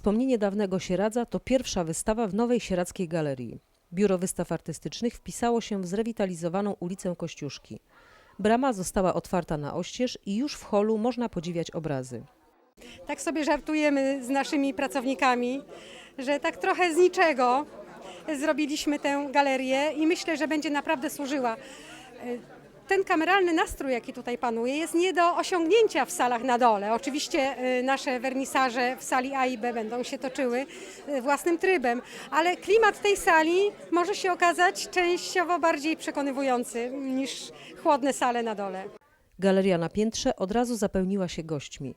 Wspomnienie dawnego Sieradza to pierwsza wystawa w nowej sieradzkiej galerii. Biuro Wystaw Artystycznych wpisało się w zrewitalizowaną ulicę Kościuszki. Brama została otwarta na oścież i już w holu można podziwiać obrazy. Tak sobie żartujemy z naszymi pracownikami, że tak trochę z niczego zrobiliśmy tę galerię i myślę, że będzie naprawdę służyła. Ten kameralny nastrój, jaki tutaj panuje, jest nie do osiągnięcia w salach na dole. Oczywiście y, nasze wernisaże w sali A i B będą się toczyły y, własnym trybem, ale klimat tej sali może się okazać częściowo bardziej przekonywujący niż chłodne sale na dole. Galeria na piętrze od razu zapełniła się gośćmi.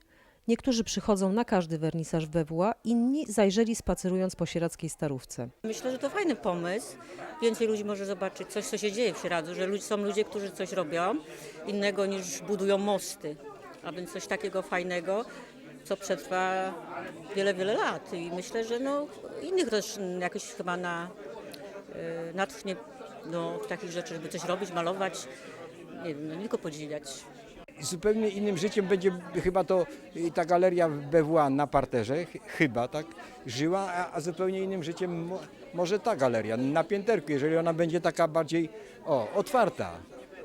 Niektórzy przychodzą na każdy wernisaż w BWA, inni zajrzeli spacerując po sieradzkiej starówce. Myślę, że to fajny pomysł. Więcej ludzi może zobaczyć coś, co się dzieje w Sieradzu, że są ludzie, którzy coś robią innego niż budują mosty. A więc coś takiego fajnego, co przetrwa wiele, wiele lat. I myślę, że no, innych też jakoś chyba na, y, natchnie do takich rzeczy, żeby coś robić, malować, nie wiem, no, tylko podziwiać. Zupełnie innym życiem będzie chyba to y, ta galeria BWA na parterze, ch- chyba tak, żyła, a, zupełnie innym życiem mo, może ta galeria na pięterku, jeżeli ona będzie taka bardziej o, otwarta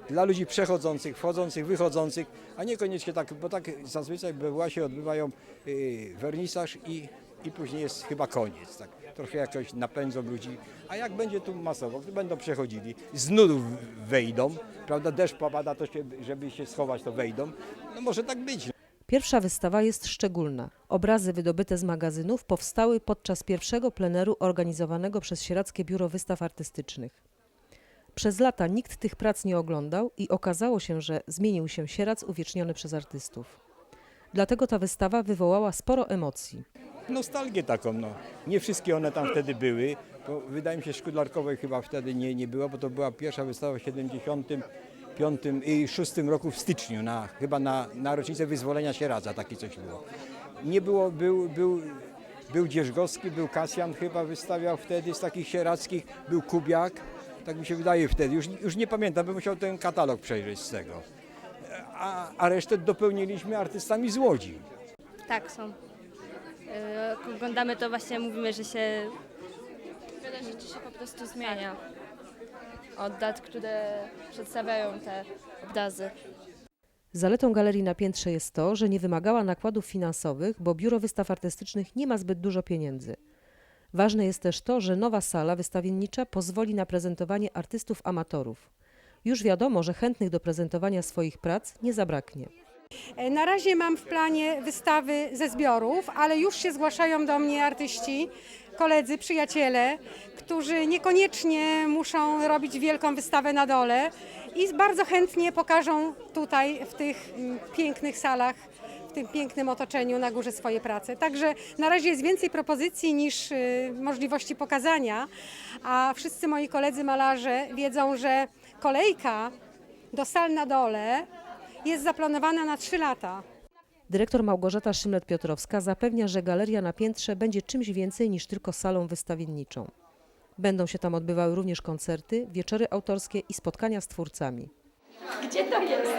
dla ludzi przechodzących, wchodzących, wychodzących, a niekoniecznie tak, bo tak zazwyczaj BWA się odbywają y, wernisaż i, i później jest chyba koniec. Tak. Trochę jakoś napędzą ludzi, a jak będzie tu masowo, to będą przechodzili, z nudów wejdą, prawda, deszcz popada, to się, żeby się schować, to wejdą, no może tak być. Pierwsza wystawa jest szczególna. Obrazy wydobyte z magazynów powstały podczas pierwszego pleneru organizowanego przez Sieradzkie Biuro Wystaw Artystycznych. Przez lata nikt tych prac nie oglądał i okazało się, że zmienił się Sieradz uwieczniony przez artystów. Dlatego ta wystawa wywołała sporo emocji. Nostalgię taką, no. Nie wszystkie one tam wtedy były, bo wydaje mi się Szkudlarkowej chyba wtedy nie, nie było, bo to była pierwsza wystawa w 75 i 6 roku w styczniu, na, chyba na, na rocznicę wyzwolenia Sieradza, takie coś było. Nie było, był, był, był Dzierżgowski, był Kasjan chyba wystawiał wtedy z takich sieradzkich, był Kubiak, tak mi się wydaje wtedy, już, już nie pamiętam, bym musiał ten katalog przejrzeć z tego. A, a resztę dopełniliśmy artystami z Łodzi. Tak, są. E, Jak oglądamy to właśnie mówimy, że się wiele rzeczy się po prostu zmienia od dat, które przedstawiają te obrazy. Zaletą galerii na piętrze jest to, że nie wymagała nakładów finansowych, bo Biuro Wystaw Artystycznych nie ma zbyt dużo pieniędzy. Ważne jest też to, że nowa sala wystawiennicza pozwoli na prezentowanie artystów amatorów. Już wiadomo, że chętnych do prezentowania swoich prac nie zabraknie. E, Na razie mam w planie wystawy ze zbiorów, ale już się zgłaszają do mnie artyści, koledzy, przyjaciele, którzy niekoniecznie muszą robić wielką wystawę na dole i bardzo chętnie pokażą tutaj w tych pięknych salach, w tym pięknym otoczeniu na górze swoje prace. Także na razie jest więcej propozycji niż y, możliwości pokazania, a wszyscy moi koledzy malarze wiedzą, że kolejka do sal na dole jest zaplanowana na 3 lata. Dyrektor Małgorzata Szymlet-Piotrowska zapewnia, że galeria na piętrze będzie czymś więcej niż tylko salą wystawienniczą. Będą się tam odbywały również koncerty, wieczory autorskie i spotkania z twórcami. Gdzie to jest?